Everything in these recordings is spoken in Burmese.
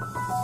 Thank you.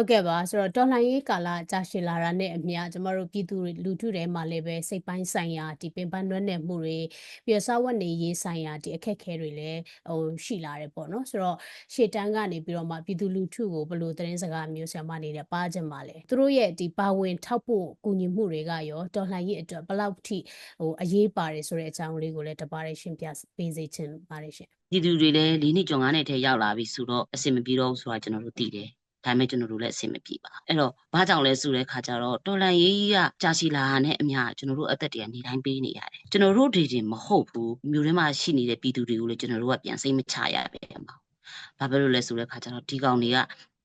ဟုတ်ကဲ့ပါဆိုတော့တော်လှန်ရေးကာလကြာရှည်လာတာနဲ့အမျှကျမတို့ပြည်သူတွေလူထုတွေမှာလည်းပဲစိတ်ပိုင်းဆိုင်ရာဒီပင်ပန်းနွမ်းနယ်မှုတွေပြီးတော့စာဝတ်နေရေးဆိုင်ရာဒီအခက်အခဲတွေလည်းဟိုရှိလာတယ်ပေါ့နော်ဆိုတော့ရှေ့တန်းကနေပြီးတော့မှပြည်သူလူထုကိုဘယ်လိုသတင်းစကားမျိုးဆရာမအနေနဲ့ပါချင်ပါလဲသူတို့ရဲ့ဒီပါဝင်ထောက်ဖို့ကူညီမှုတွေကရောတော်လှန်ရေးအတွက်ဘယ်လောက်ထိဟိုအရေးပါတယ်ဆိုတဲ့အကြောင်းလေးကိုလည်းတပါးရရှင်းပြပေးစေချင်ပါတယ်ရှင်ပြည်သူတွေလည်း၄နှစ်ကျော်၅နှစ်ထဲရောက်လာပြီဆိုတော့အဆင်မပြေတော့ဘူးဆိုတာကျွန်တော်တို့သိတယ် ဒါပေမဲ့ကျွန်တော်တို့လည်းအဆင်မပြေပါအဲ့တော့ဘာကြောင့်လဲဆိုတဲ့ခါကျတော့တော်လန်ရေးကြီးကကြာရှည်လာတာနဲ့အမျှကျွန်တော်တို့အသက်တွေကနေတိုင်းပေးနေရတယ်ကျွန်တော်တို့တွေတင်မဟုတ်ဘူးမြို့ထဲမှာရှိနေတဲ့ပြည်သူတွေကိုလည်းကျွန်တော်တို့ကပြန်စိတ်မချရပဲမှာဘာဖြစ်လို့လဲဆိုတဲ့ခါကျတော့ဒီကောင်တွေက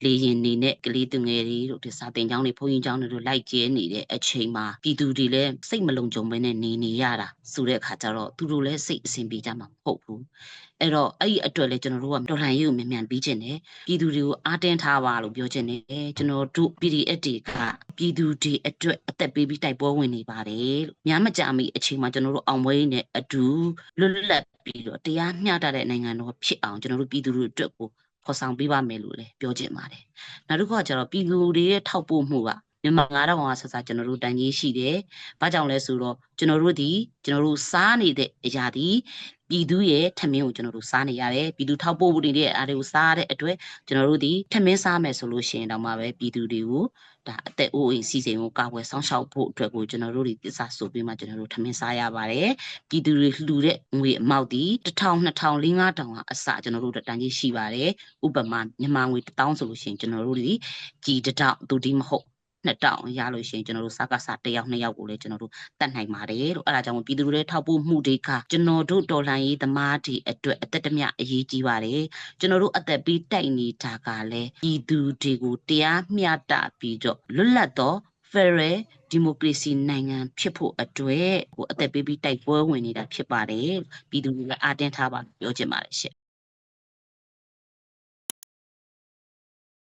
လေရင်နေနဲ့ကလေးသူငယ်တွေတို့ဒီစာတင်ကျောင်းတွေဘုန်းကြီးကျောင်းတွေတို့လိုက်ကျဲနေတဲ့အချိန်မှာပြည်သူတွေလည်းစိတ်မလုံခြုံဘဲနဲ့နေနေရတာဆိုတဲ့အခါကျတော့သူတို့လည်းစိတ်အဆင်ပြေကြမှာမဟုတ်ဘူးအဲ့တော့အဲ့ဒီအတွက်လည်းကျွန်တော်တို့ကတော်လှန်ရေးကိုမြန်မြန်ပြီးခြင်းတယ်ပြည်သူတွေကိုအားတင်းထားပါလို့ပြောခြင်းတယ်ကျွန်တော်တို့ PDF တွေကပြည်သူတွေအတွက်အသက်ပေးပြီးတိုက်ပွဲဝင်နေပါတယ်လို့များမကြမီအချိန်မှာကျွန်တော်တို့အောင်ပွဲနဲ့အတူလွတ်လပ်ပြီးတော့တရားမျှတတဲ့နိုင်ငံတော်ဖြစ်အောင်ကျွန်တော်တို့ပြည်သူတွေအတွက်ကို ဖော်ဆောင်ပေးပါမယ်လို့လည်းပြောချင်ပါတယ်နောက်တစ်ခုကကျတော့ပြည်သူတွေရဲ့ထောက်ပို့မှုက မြန်မာ9000ကဆက်စားကျွန်တော်တို့တန်ကြီးရှိတယ်။ဘာကြောင့်လဲဆိုတော့ကျွန်တော်တို့ဒီကျွန်တော်တို့စားနေတဲ့အရာဒီပြည်သူရဲ့ထမင်းကိုကျွန်တော်တို့စားနေရတယ်။ပြည်သူထောက်ပို့မှုတွေတဲ့အားတွေကိုစားရတဲ့အတွက်ကျွန်တော်တို့ဒီထမင်းစားမယ်ဆိုလို့ရှိရင်တော့မှပဲပြည်သူတွေကိုဒါအသက်အိုးအိမ်စီစဉ်ကိုကာကွယ်ဆောင်ရှောက်ဖို့အတွက်ကိုကျွန်တော်တို့ဒီတစ္ဆာဆိုပြီးမှကျွန်တော်တို့ထမင်းစားရပါတယ်။ပြည်သူတွေလှူတဲ့ငွေအမောက်ဒီ1000 2000 5000ကအစကျွန်တော်တို့တန်ကြီးရှိပါတယ်။ဥပမာမြန်မာငွေ1000ဆိုလို့ရှိရင်ကျွန်တော်တို့ဒီကြီးတတောက်သူဒီမဟုတ် နှစ်တောင်ရလို့ရှိရင်ကျွန်တော်တို့စကားစားတစ်ယောက်နှစ်ယောက်ကိုလည်းကျွန်တော်တို့တတ်နိုင်ပါတယ်လို့အဲ့ဒါကြောင့်ပြည်သူတွေထောက်ပို့မှုတွေကကျွန်တော်တို့တော်လှန်ရေးသမားတွေအတွက်အသက်တမျှအရေးကြီးပါတယ်ကျွန်တော်တို့အသက်ပြီးတိုက်နေတာကလည်းပြည်သူတွေကိုတရားမျှတပြီးတော့လွတ်လပ်သော Federal Democracy နိုင်ငံဖြစ်ဖို့အတွက်ကိုအသက်ပေးပြီးတိုက်ပွဲဝင်နေတာဖြစ်ပါတယ်ပြည်သူတွေကအားတင်းထားပါပြောချင်ပါတယ်ရှင့်